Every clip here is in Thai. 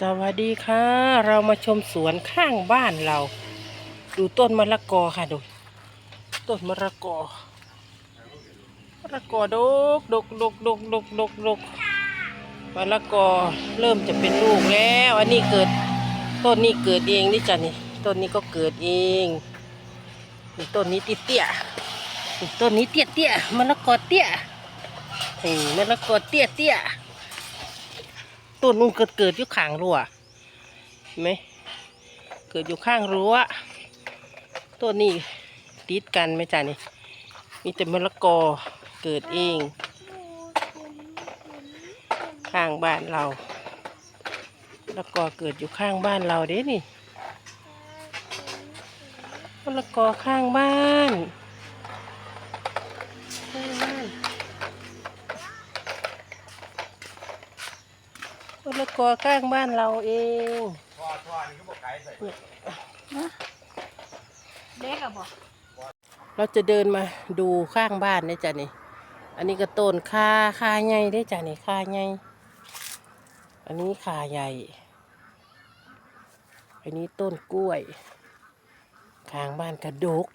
สวัสดีค่ะ เรามาชมสวนข้างบ้านเรา ดูต้นมะละกอค่ะดู ต้นมะละกอมะละกอดกดกดกดกดกดกดกมะละกอเริ่มจะเป็นลูกแล้ว อันนี้เกิดต้นนี้เกิดเองนี่จ้ะนี่ต้นนี้ก็เกิดเองนี่ต้นนี้เตี้ยต้นนี้เตี้ยเตี้ยมะละกอเตี้ยนี่มะละกอเตี้ยเตี้ย ต้นนู้นเกิดเกิดอยู่ข้างรั้วเห็นไหมเกิดอยู่ข้างรั้วต้นนี้ติดกันไหมจ๊ะนี่มีแต่มะละกอเกิดเอง ข้างบ้านเรามะละกอเกิดอยู่ข้างบ้านเราเด้นี่มะละกอข้างบ้านข้างบ้าน มะละกอข้างบ้านเราเองเล็กอะบอกเราจะเดินมาดูข้างบ้านได้จ้ะนี่ อันนี้ก็ต้นคาคาใหญ่ได้จ้ะนี่คาใหญ่อันนี้คาใหญ่ อันนี้ต้นกล้วย ข้างบ้านกระดก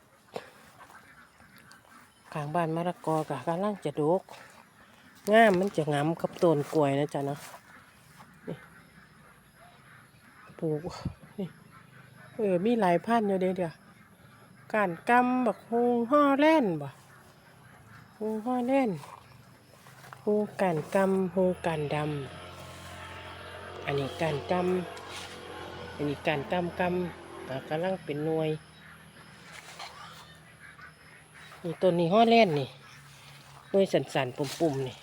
ข้างบ้านมะละกอกับกำลังจะดกงามมันจะงามกับต้นกล้วยนะจ๊ะเนาะ ปลูกนี่เออ มีหลายพันธุ์อยู่เด้เดียวการกำบักฮูห่อแล่นบ่ฮูห่อแล่นฮูการกำฮูการดำอันนี้การกำอันนี้การกำกำกำลังเป็นหน่วยนี่ต้นนี้ห่อแล่นนี่หน่วยสันสันๆปุ่มๆนี่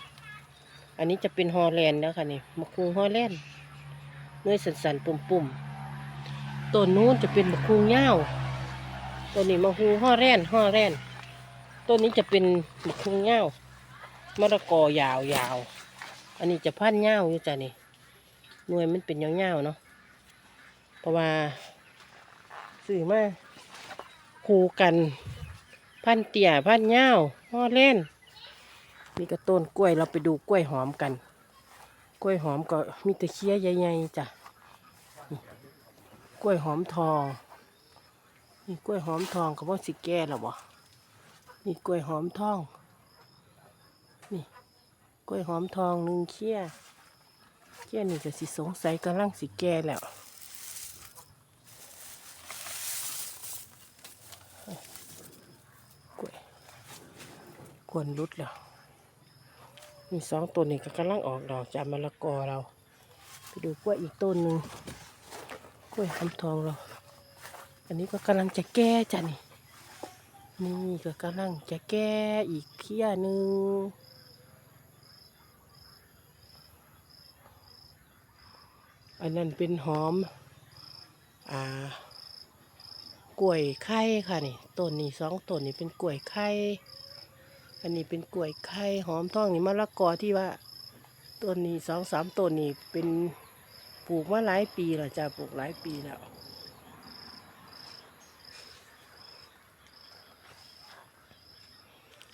อันนี้จะเป็นฮอแลนด์แล้วค่ะนี่บักฮูฮอแลนด์ น่วยสันสันๆปุ่มๆต้นนู้นจะเป็นบักฮูเง่าวตัวนี้มะฮูห่อแร่นห่อแร่นต้นนี้จะเป็นมะฮูเง่ามะละกอยาวยาวอันนี้จะพันเง่าอยู่จ้ะนี่หน่วยมันเป็นเง่าๆเนาะเพราะว่าสื่อมาคูกันพันเตี่ยพันเง่าห่อแร่นนี่ก็ต้นกล้วยเราไปดูกล้วยหอมกัน กล้วยหอมก็มีต่เคี้ยใหญ่ๆจ้ะ ล้วยหอมทอง นี่กล้วยหอมทองก็ว่าสิแก่แล้วบ่นี่กล้วยหอมทอง นี่กล้วยหอมทองหนึ่งเขี้ยเขี้ยนี่ก็สิสงสัยกำลังสิแก่แล้วกล้วยกวนรุดแล้วนี่สองต้นนี่ก็กำลังออกดอกจากมะละกอเรา ไปดูกล้วยอีกต้นหนึ่ง กล้วยหอมทองเรา อันนี้ก็กำลังจะแก้จ้ะนี่ นี่ก็กำลังจะแก้อีกเพี้ยหนึ่งอันนั้นเป็นหอม อ่ากล้วยไข่ค่ะนี่ต้นนี้สองต้นนี้เป็นกล้วยไข่อันนี้เป็นกล้วยไข่หอมทองนี่มะละกอที่ว่าต้นนี้สองสามต้นนี้เป็น ปลูกมาหลายปีแล้วจ้ะปลูกหลายปีแล้ว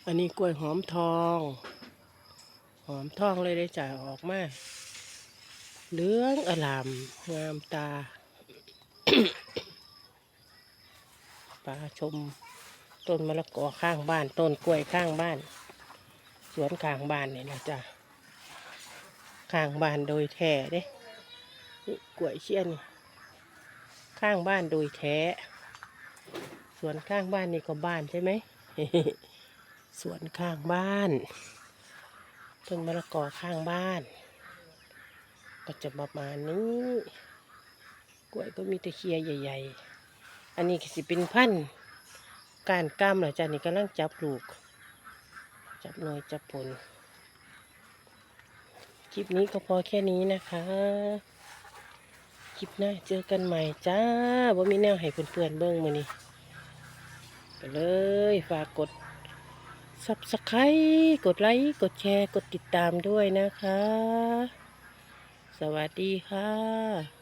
อันนี้กล้วยหอมทอง หอมทองเลยได้จ่ายออกมาเหลืองอลามงามตาปลาชมต้นมะละกอข้างบ้าน ต้นกล้วยข้างบ้าน สวนข้างบ้านเนี่ยนะจ๊ะข้างบ้านโดยแท้เด้ นี่กล้วยเชี่ยนข้างบ้านโดยแท้สวนข้างบ้านนี่ก็บ้านใช่ไหมสวนข้างบ้าน ต้นมะละกอข้างบ้าน ก็จะประมาณนี้ กล้วยก็มีตะเคียใหญ่ ๆ อันนี้ก็สิเป็นพันธุ์การกล้ามเหรอจ้ะนี่กำลังจับลูก จับหน่อยจับผล คลิปนี้ก็พอแค่นี้นะคะ ลิปหน้าเจอกันใหม่จ้าว่ามีแนวให้เพื่อนๆเบิ้งมือนี้ไปเลยฝากกดซับสไครต์กดไลค์กดแชร์ กดติดตามด้วยนะคะ สวัสดีค่ะ